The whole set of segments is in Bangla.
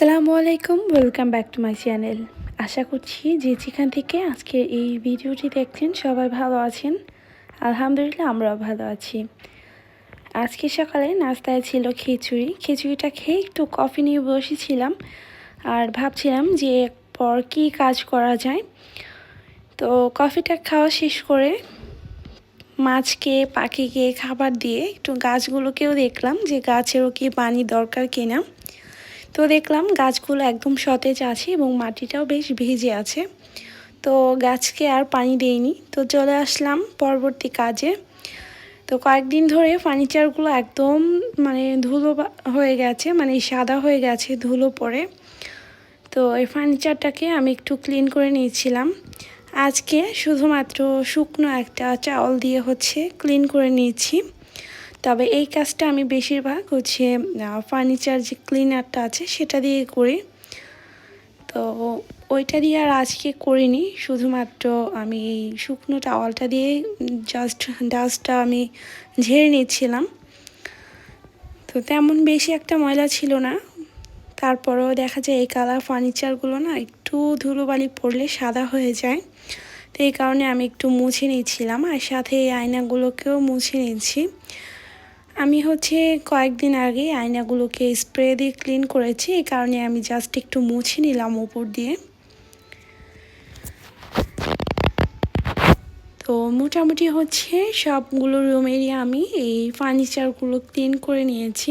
আসসালামু আলাইকুম welcome back to my channel আশা করছি যে যেখান থেকে আজকে এই ভিডিওটি দেখছেন সবাই ভালো আছেন। আলহামদুলিল্লাহ, আমরাও ভালো আছি। আজকে সকালে নাস্তায় ছিল খিচুড়ি। খিচুড়িটা খেয়ে একটু কফি নিয়ে বসেছিলাম আর ভাবছিলাম যে পর কী কাজ করা যায়। তো কফিটা খাওয়া শেষ করে মাছকে, পাখিকে খাবার দিয়ে একটু গাছগুলোকেও দেখলাম যে গাছেরও কি পানি দরকার কিনা। তো দেখলাম গাছগুলো একদম সতেজ আছে এবং মাটিটাও বেশ ভিজে আছে। তো গাছকে আর পানি দেইনি। তো চলে আসলাম পরবর্তী কাজে। তো কয়েকদিন ধরে ফার্নিচারগুলো একদম মানে ধুলো হয়ে গেছে মানে সাদা হয়ে গেছে ধুলো পড়ে তো এই ফার্নিচারটাকে আমি একটু ক্লিন করে নিয়েছিলাম। আজকে শুধুমাত্র শুকনো একটা চাউল দিয়ে হচ্ছে ক্লিন করে নিয়েছি। তবে এই কাজটা আমি বেশিরভাগ হচ্ছে ফার্নিচার যে ক্লিনারটা আছে সেটা দিয়ে করি। তো ওইটা দিয়ে আর আজকে করিনি, শুধুমাত্র আমি এই শুকনো টাওয়ালটা দিয়ে জাস্ট ডাস্টটা আমি ঝেড়ে নিচ্ছিলাম। তো তেমন বেশি একটা ময়লা ছিল না। তারপরেও দেখা যায় এই কালার ফার্নিচারগুলো না একটু ধুলোবালি পড়লে সাদা হয়ে যায়। তো এই কারণে আমি একটু মুছে নিচ্ছিলাম আর সাথে এই আয়নাগুলোকেও মুছে নিচ্ছি। আমি হচ্ছে কয়েকদিন আগে আয়নাগুলোকে স্প্রে দিয়ে ক্লিন করেছি, এই কারণে আমি জাস্ট একটু মুছে নিলাম ওপর দিয়ে। তো মোটামুটি হচ্ছে সবগুলো রুমেরই আমি এই ফার্নিচারগুলো ক্লিন করে নিয়েছি।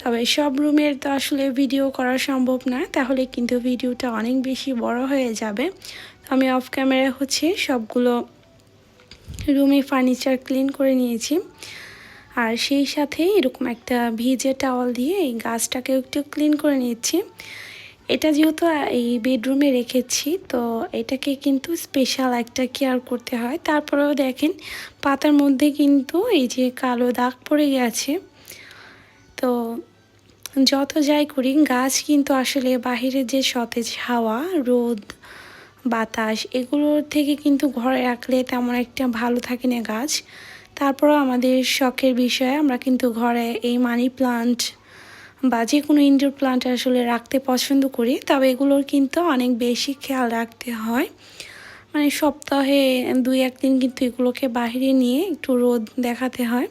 তবে সব রুমের তো আসলে ভিডিও করা সম্ভব না, তাহলে কিন্তু ভিডিওটা অনেক বেশি বড় হয়ে যাবে। আমি অফ ক্যামেরা হচ্ছে সবগুলো রুমে ফার্নিচার ক্লিন করে নিয়েছি। আর সেই সাথে এরকম একটা ভিজে টাওয়াল দিয়ে এই গাছটাকে একটু ক্লিন করে নিচ্ছি এটা যেহেতু এই বেডরুমে রেখেছি, তো এটাকে কিন্তু স্পেশাল একটা কেয়ার করতে হয়। তারপরেও দেখেন, পাতার মধ্যে কিন্তু এই যে কালো দাগ পড়ে গেছে। তো যত যাই করি, গাছ কিন্তু আসলে বাহিরের যে সতেজ হাওয়া, রোদ, বাতাস, এগুলোর থেকে কিন্তু ঘরে রাখলে তেমন একটা ভালো থাকে না গাছ। তারপরও আমাদের শখের বিষয়ে আমরা কিন্তু ঘরে এই মানি প্লান্ট বা যে কোনো ইনডোর প্লান্ট আসলে রাখতে পছন্দ করি, তবে এগুলোর কিন্তু অনেক বেশি খেয়াল রাখতে হয়। মানে সপ্তাহে দুই একদিন কিন্তু এগুলোকে বাহিরে নিয়ে একটু রোদ দেখাতে হয়।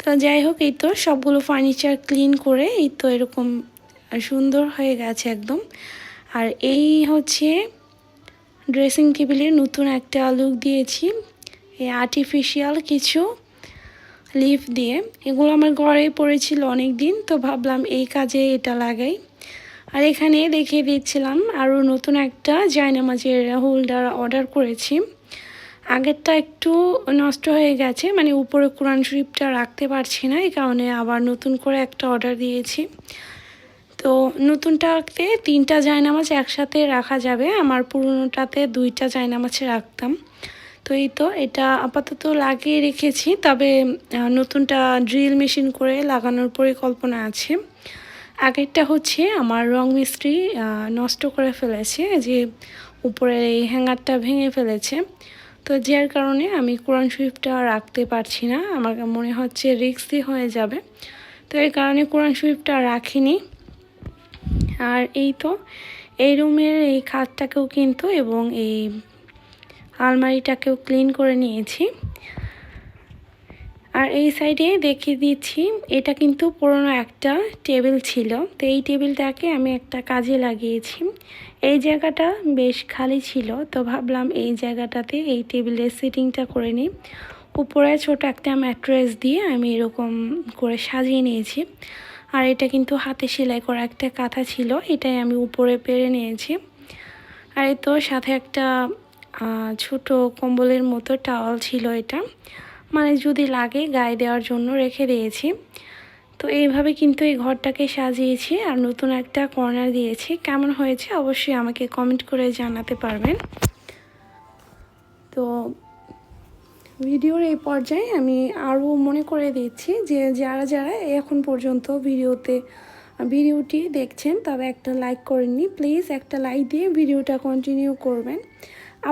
তো যাই হোক, এই তো সবগুলো ফার্নিচার ক্লিন করে এই তো এরকম সুন্দর হয়ে গেছে একদম। আর এই হচ্ছে ড্রেসিং টেবিলের নতুন একটা লুক দিয়েছি। এই আর্টিফিশিয়াল কিছু লিফ দিয়ে। এগুলো আমার ঘরে পড়েছিল অনেক দিন তো ভাবলাম এই কাজে এটা লাগাই। আর এখানে দেখিয়ে দিচ্ছিলাম আরও নতুন একটা জায়নামাজের হোল্ডার অর্ডার করেছি। আগেরটা একটু নষ্ট হয়ে গেছে মানে উপরে কোরআন শরীফটা রাখতে পারছি না, এই কারণে আবার নতুন করে একটা অর্ডার দিয়েছি। তো নতুনটাতে তিনটা জায়নামাজ একসাথে রাখা যাবে, আমার পুরনোটাতে দুইটা জায়নামাজে রাখতাম। তো এই তো, এটা আপাতত লাগিয়ে রেখেছি। তবে নতুনটা ড্রিল মেশিন করে লাগানোর পরিকল্পনা আছে। আগেরটা হচ্ছে আমার রং মিস্ত্রি নষ্ট করে ফেলেছে, যে উপরে এই হ্যাঙ্গারটা ভেঙে ফেলেছে। তো যার কারণে আমি কোরআন শরীফটা রাখতে পারছি না, আমার মনে হচ্ছে রিক্সই হয়ে যাবে। তো এই কারণে কোরআন শরীফটা রাখিনি আর এই তো, এই রুমের এই খাটটাকেও কিন্তু এবং এই আলমারিটাকেও ক্লিন করে নিয়েছি। আর এই সাইডে দেখিয়ে দিচ্ছি, এটা কিন্তু পুরনো একটা টেবিল ছিল। তো এই টেবিলটাকে আমি একটা কাজে লাগিয়েছি। এই জায়গাটা বেশ খালি ছিল, তো ভাবলাম এই জায়গাটাতে এই টেবিলের সিটিংটা করে নিই। উপরে ছোট একটা ম্যাট্রেস দিয়ে আমি এরকম করে সাজিয়ে নিয়েছি। আর এটা কিন্তু হাতে সেলাই করা একটা কাঁথা ছিল, এটাই আমি উপরে পেরে নিয়েছি। আর এই তো সাথে একটা ছোট কম্বলের মতো টাওয়াল ছিল এটা। মানে যদি লাগে গায়ে দেওয়ার জন্য রেখে দিয়েছি। তো এইভাবে কিন্তু এই ঘরটাকে সাজিয়েছি আর নতুন একটা কর্নার দিয়েছি। কেমন হয়েছে অবশ্যই আমাকে কমেন্ট করে জানাতে পারবেন। তো ভিডিওর এই পর্যায়ে আমি আরও মনে করে দিচ্ছি যে যারা যারা এখন পর্যন্ত ভিডিওতে, ভিডিওটি দেখছেন, তবে একটা লাইক করেননি। প্লিজ একটা লাইক দিয়ে ভিডিওটা কন্টিনিউ করবেন।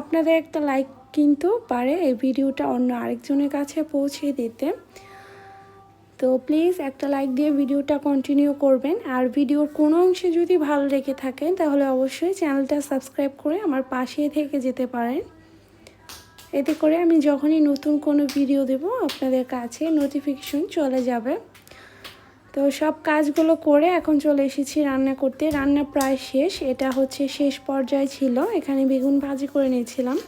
আপনাদের একটা লাইক কিন্তু পারে এই ভিডিওটা অন্য আরেকজনের কাছে পৌঁছে দিতে। তো প্লিজ একটা লাইক দিয়ে ভিডিওটা কন্টিনিউ করবেন। আর ভিডিওর কোনো অংশে যদি ভালো লেগে থাকেন তাহলে অবশ্যই চ্যানেলটা সাবস্ক্রাইব করে আমার পাশে থেকে যেতে পারেন। এতে করে আমি যখনই নতুন কোনো ভিডিও দেব, আপনাদের কাছে নোটিফিকেশন চলে যাবে। তো সব কাজগুলো করে এখন চলে এসেছি রান্না করতে। রান্না প্রায় শেষ, এটা হচ্ছে শেষ পর্যায়ে ছিল। এখানে বেগুন ভাজি করে নিয়েছিলাম।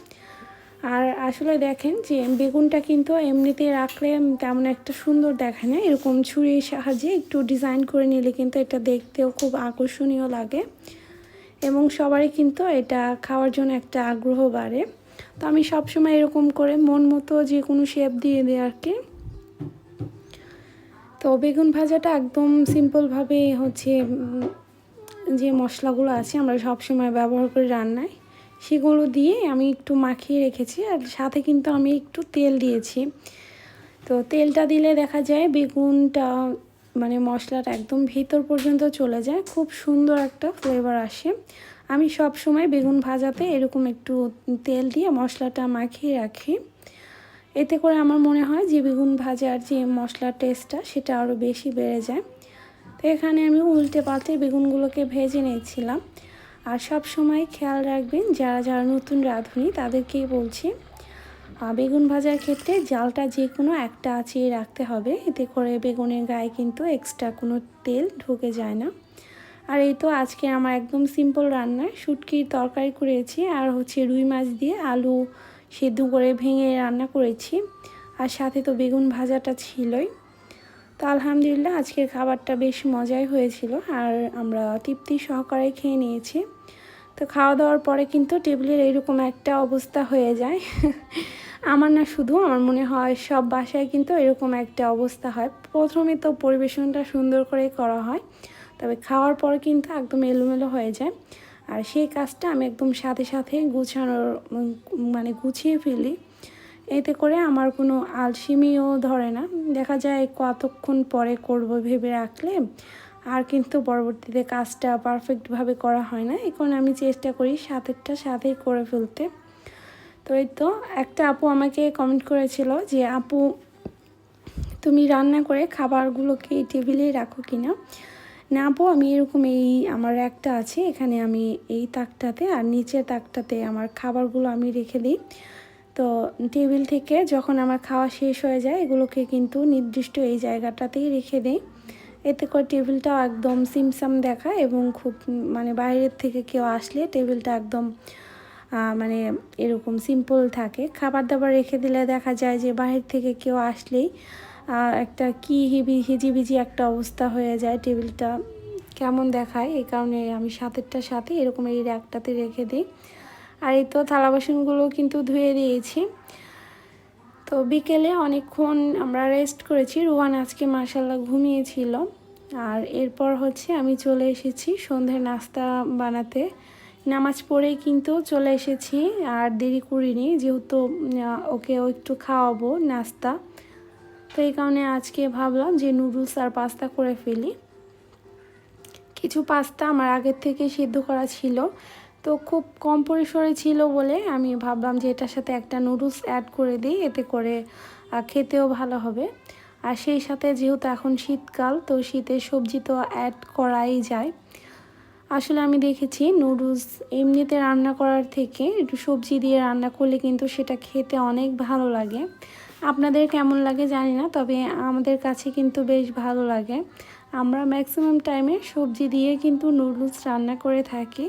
আর আসলে দেখেন যে বেগুনটা কিন্তু এমনিতে রাখলে তেমন একটা সুন্দর দেখে না। এরকম ছুরির সাহায্যে একটু ডিজাইন করে নিলে কিন্তু এটা দেখতেও খুব আকর্ষণীয় লাগে। এবং সবারই কিন্তু এটা খাওয়ার জন্য একটা আগ্রহ বাড়ে। তো আমি সবসময় এরকম করে মন মতো যে কোনো শেপ দিয়ে দিই আর কি তো বেগুন ভাজাটা একদম সিম্পলভাবে হচ্ছে যে মশলাগুলো আছে আমরা সব সময় ব্যবহার করি রান্নায়, সেগুলো দিয়ে আমি একটু মাখিয়ে রেখেছি আর সাথে কিন্তু আমি একটু তেল দিয়েছি। তো তেলটা দিলে দেখা যায় বেগুনটা মানে মশলাটা একদম ভিতর পর্যন্ত চলে যায়, খুব সুন্দর একটা ফ্লেভার আসে। আমি সব সময় বেগুন ভাজাতে এরকম একটু তেল দিয়ে মশলাটা মাখিয়ে রাখি। এতে করে আমার মনে হয় যে বেগুন ভাজার যে মশলার টেস্টটা সেটা আরও বেশি বেড়ে যায়। তো এখানে আমি উল্টে পাল্টে বেগুনগুলোকে ভেজে নিয়েছিলাম। আর সব সময় খেয়াল রাখবেন, যারা যারা নতুন রাঁধুনি তাদেরকেই বলছি বেগুন ভাজার ক্ষেত্রে জালটা যে কোনো একটা আঁচিয়ে রাখতে হবে। এতে করে বেগুনের গায়ে কিন্তু এক্সট্রা কোনো তেল ঢুকে যায় না। আর এই তো আজকে আমার একদম সিম্পল রান্না শুটকির তরকারি করেছি। আর হচ্ছে রুই মাছ দিয়ে আলু সেদ্ধ করে ভেঙে রান্না করেছি। আর সাথে তো বেগুন ভাজাটা ছিলই। তো আলহামদুলিল্লাহ আজকের খাবারটা বেশ মজাই হয়েছিল আর আমরা তৃপ্তি সহকারে খেয়ে নিয়েছি। তো খাওয়া দাওয়ার পরে কিন্তু টেবিলের এইরকম একটা অবস্থা হয়ে যায়। আমার না শুধু, আমার মনে হয় সব বাসায় কিন্তু এরকম একটা অবস্থা হয়। প্রথমে তো পরিবেশনটা সুন্দর করে করা হয়, তবে খাওয়ার পর কিন্তু একদম এলোমেলো হয়ে যায়। আর সেই কাজটা আমি একদম সাথে সাথে গুছানোর মানে গুছিয়ে ফেলি। এতে করে আমার কোনো আলসিমিও ধরে না। দেখা যায় কতক্ষণ পরে করব ভেবে রাখলে আর কিন্তু পরবর্তীতে কাজটা পারফেক্টভাবে করা হয় না। এখন আমি চেষ্টা করি সাথেরটা সাথেই করে ফেলতে। তো এই তো একটা আপু আমাকে কমেন্ট করেছিল যে, আপু, তুমি রান্না করে খাবারগুলোকে টেবিলেই রাখো কিনা? না আপু আমি এরকম এই আমার একটা আছে, এখানে আমি এই তাকটাতে আর নিচের তাকটাতে আমার খাবারগুলো আমি রেখে দিই। তো টেবিল থেকে যখন আমার খাওয়া শেষ হয়ে যায়, এগুলোকে কিন্তু নির্দিষ্ট এই জায়গাটাতেই রেখে দিই। এতে করে টেবিলটাও একদম সিমসাম দেখায় এবং খুব মানে বাইরের থেকে কেউ আসলে টেবিলটা একদম মানে এরকম সিম্পল থাকে। খাবার দাবার রেখে দিলে দেখা যায় যে বাহির থেকে কেউ আসলেই একটা কি হিবি, হিজিবিজি একটা অবস্থা হয়ে যায় টেবিলটা। কেমন দেখায়? এই কারণে আমি সাতেরটার সাথে এরকম এই র্যাকটাতে রেখে দিই। আর এই তো থালা বাসনগুলো কিন্তু ধুয়ে দিয়েছি। তো বিকেলে অনেকক্ষণ আমরা রেস্ট করেছি। রোহান আজকে মার্শাল্লাহ ঘুমিয়েছিল। আর এরপর হচ্ছে আমি চলে এসেছি সন্ধ্যের নাস্তা বানাতে। নামাজ পড়েই কিন্তু চলে এসেছি আর দেরি করিনি, যেহেতু ওকে একটু খাওয়াবো নাস্তা। তো এই কারণে আজকে ভাবলাম যে নুডলস আর পাস্তা করে ফেলি। কিছু পাস্তা আমার আগের থেকে সিদ্ধ করা ছিল। তো খুব কম পরিসরে ছিল বলে আমি ভাবলাম যে এটার সাথে একটা নুডলস অ্যাড করে দিই, এতে করে খেতেও ভালো হবে। আর সেই সাথে যেহেতু এখন শীতকাল, তো শীতের সবজি তো অ্যাড করাই যায়। আসলে আমি দেখেছি নুডলস এমনিতে রান্না করার থেকে একটু সবজি দিয়ে রান্না করলে কিন্তু সেটা খেতে অনেক ভালো লাগে। আপনাদের কেমন লাগে জানি না, তবে আমাদের কাছে কিন্তু বেশ ভালো লাগে। আমরা ম্যাক্সিমাম টাইমে সবজি দিয়ে কিন্তু নুডলস রান্না করে থাকি।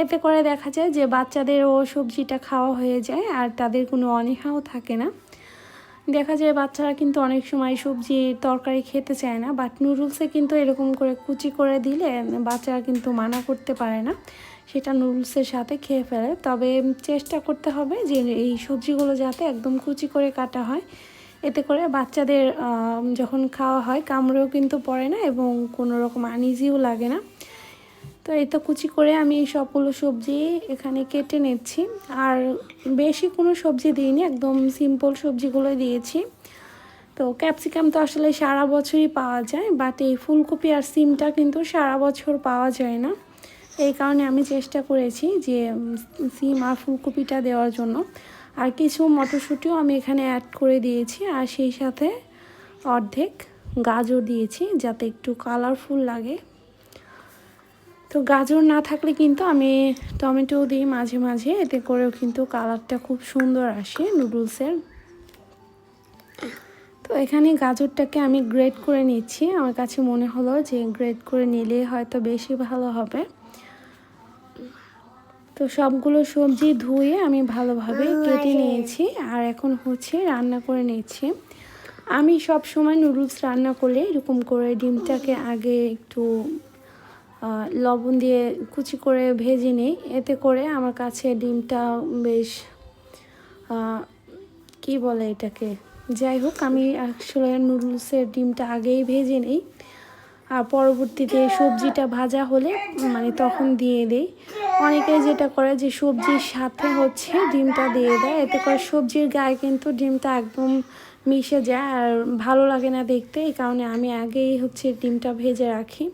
এতে করে দেখা যায় যে বাচ্চাদেরও সবজিটা খাওয়া হয়ে যায় আর তাদের কোনো অনীহাও থাকে না। দেখা যায় বাচ্চারা কিন্তু অনেক সময় সবজি তরকারি খেতে চায় না বাট নুডলসে কিন্তু এরকম করে কুচি করে দিলে বাচ্চারা কিন্তু মানা করতে পারে না। সেটা নুডলসের সাথে খেয়ে ফেলে। তবে চেষ্টা করতে হবে যে এই সবজিগুলো যাতে একদম কুচি করে কাটা হয়। এতে করে বাচ্চাদের যখন খাওয়া হয় কামড়েও কিন্তু পড়ে না এবং কোনো রকম আনইজিও লাগে না। তো এই তো কুচি করে আমি সবগুলো সবজি এখানে কেটে নিচ্ছি। আর বেশি কোনো সবজি দিইনি, একদম সিম্পল সবজিগুলোই দিয়েছি। তো ক্যাপসিকাম তো আসলে সারা বছরই পাওয়া যায় বাট এই ফুলকপি আর সিমটা কিন্তু সারা বছর পাওয়া যায় না। এই কারণে আমি চেষ্টা করেছি যে সিম আর ফুলকপিটা দেওয়ার জন্য। আর কিছু মটরশুঁটিও আমি এখানে অ্যাড করে দিয়েছি, আর সেই সাথে অর্ধেক গাজর দিয়েছি, যাতে একটু কালারফুল লাগে। তো গাজর না থাকলে কিন্তু আমি টমেটো দিই মাঝে মাঝে, এতে করেও কিন্তু কালারটা খুব সুন্দর আসে নুডলসের। তো এখানে গাজরটাকে আমি গ্রেড করে নিচ্ছি। আমার কাছে মনে হলো যে গ্রেড করে নিলে হয়তো বেশি ভালো হবে। তো সবগুলো সবজি ধুয়ে আমি ভালোভাবে কেটে নিয়েছি আর এখন হচ্ছে রান্না করে নিয়েছি আমি সব সময় নুডলস রান্না করলে এরকম করে ডিমটাকে আগে একটু লবণ দিয়ে কুচি করে ভেজে নিই। এতে করে আমার কাছে ডিমটা বেশ কি বলে এটাকে? যাই হোক, আমি আসলে নুডলসের ডিমটা আগেই ভেজে নিই। আর পরবর্তীতে সবজিটা ভাজা হলে মানে তখন দিয়ে দিই। অনেকে যেটা করে যে সবজির সাথে হচ্ছে ডিমটা দিয়ে দেয়। এতে করে সবজির গায়ে কিন্তু ডিমটা একদম মিশে যায়। আর ভালো লাগে না দেখতে। এই কারণে আমি আগেই হচ্ছে ডিমটা ভেজে রাখি।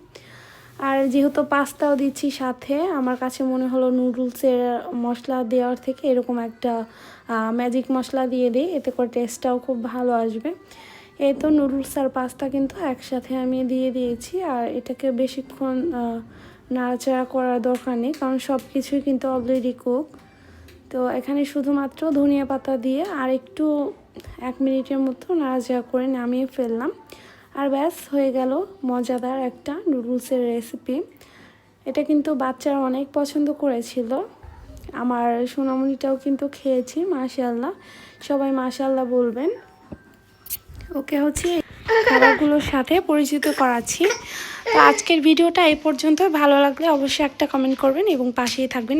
আর যেহেতু পাস্তাও দিচ্ছি সাথে, আমার কাছে মনে হলো নুডলসের মশলা দেওয়ার থেকে এরকম একটা ম্যাজিক মশলা দিয়ে দিই, এতে করে টেস্টটাও খুব ভালো আসবে। এই তো নুডলস আর পাস্তা কিন্তু একসাথে আমি দিয়ে দিয়েছি, আর এটাকে বেশিক্ষণ নাড়াচাড়া করার দরকার নেই, কারণ সব কিছুই কিন্তু অলরেডি কুক তো এখানে শুধুমাত্র ধনিয়া পাতা দিয়ে আর একটু এক মিনিটের মতো নাড়াচাড়া করে নামিয়ে ফেললাম। আর ব্যাস, হয়ে গেল মজাদার একটা নুডলসের রেসিপি এটা কিন্তু বাচ্চারা অনেক পছন্দ করেছিল। আমার সোনামণিটাও কিন্তু খেয়েছি মাশাল্লাহ সবাই মাশাল্লাহ বলবেন। ওকে হচ্ছে খাবারগুলোর সাথে পরিচিত করাচ্ছি। তো আজকের ভিডিওটা এই পর্যন্ত ভালো লাগলে অবশ্যই একটা কমেন্ট করবেন এবং পাশেই থাকবেন।